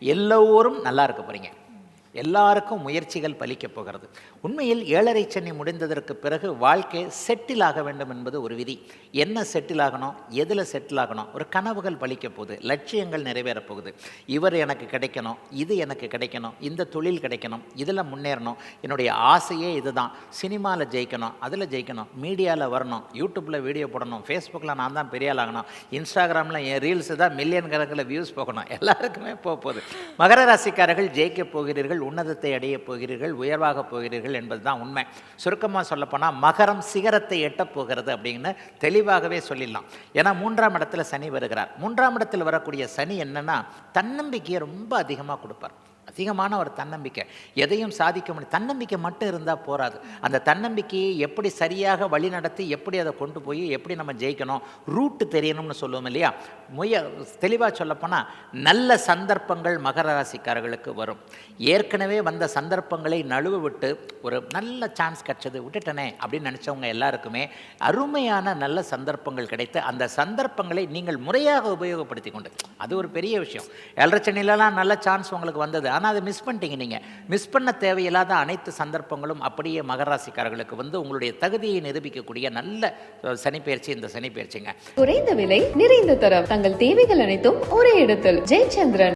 எல்லோரும் நல்லா இருக்க போகிறீங்க எல்லாருக்கும் முயற்சிகள் பலிக்கப் போகிறது. உண்மையில் ஏழரை சென்னை முடிந்ததற்கு பிறகு வாழ்க்கை செட்டில் ஆக வேண்டும் என்பது ஒரு விதி. என்ன செட்டில் ஆகணும்? எதில் செட்டில் ஆகணும்? ஒரு கனவுகள் பலிக்க போகுது. லட்சியங்கள் நிறைவேறப் போகுது. இவர் எனக்கு கிடைக்கணும் இது எனக்கு கிடைக்கணும் இந்த தொழில் கிடைக்கணும் இதில் முன்னேறணும். என்னுடைய ஆசையே இதுதான். சினிமாவில் ஜெயிக்கணும் அதில் ஜெயிக்கணும். மீடியாவில் வரணும் யூடியூப்பில் வீடியோ போடணும் ஃபேஸ்புக்கில் நான் தான் பெரிய ஆகணும். இன்ஸ்டாகிராமில் என் ரீல்ஸ் தான் மில்லியன் கணக்கில் வியூஸ் போகணும். எல்லாருக்குமே போக போகுது. மகர ராசிக்காரர்கள் ஜெயிக்கப் போகிறீர்கள் உன்னதத்தை அடையப் போகிறீர்கள் உயர்வாகப் போகிறீர்கள் என்பது தான் உண்மை. சுருக்கமாக சொல்லப்போனால் மகரம் சிகரத்தை எட்டப் போகிறது அப்படின்னு தெளிவாகவே சொல்லிடலாம். ஏன்னா மூன்றாம் இடத்துல சனி வருகிறார். மூன்றாம் இடத்தில் வரக்கூடிய சனி என்னன்னா தன்னம்பிக்கையை ரொம்ப அதிகமாக கொடுப்பார். அதிகமான ஒரு தன்னம்பிக்கை. எதையும் சாதிக்க முடியும் தன்னம்பிக்கை மட்டும் இருந்தால் போராது அந்த தன்னம்பிக்கையை எப்படி சரியாக வழி நடத்தி எப்படி அதை கொண்டு போய் எப்படி நம்ம ஜெயிக்கணும் ரூட்டு தெரியணும்னு சொல்லுவோம் இல்லையா? முய தெளிவாக சொல்லப்போனால் நல்ல சந்தர்ப்பங்கள் மகர ராசிக்காரர்களுக்கு வரும். ஏற்கனவே வந்த சந்தர்ப்பங்களை நழுவ விட்டு ஒரு நல்ல சான்ஸ் கிடச்சது விட்டுட்டனே அப்படின்னு நினச்சவங்க எல்லாருக்குமே அருமையான நல்ல சந்தர்ப்பங்கள் கிடைத்து அந்த சந்தர்ப்பங்களை நீங்கள் முறையாக உபயோகப்படுத்தி கொண்டு அது ஒரு பெரிய விஷயம். ஏழரை நல்ல சான்ஸ் உங்களுக்கு வந்தது. ஆனால் அதை மிஸ் பண்ணிட்டீங்க நீங்கள் மிஸ் பண்ண தேவையில்லாத அனைத்து சந்தர்ப்பங்களும் அப்படியே மகராசிக்காரர்களுக்கு வந்து உங்களுடைய தகுதியை நிரூபிக்கக்கூடிய நல்ல சனிப்பயிற்சி இந்த சனிப்பயிற்சிங்க குறைந்த விலை நிறைந்த தரம். தங்கள் தேவைகள் அனைத்தும் ஒரே இடத்தில். ஜெயச்சந்திரன்.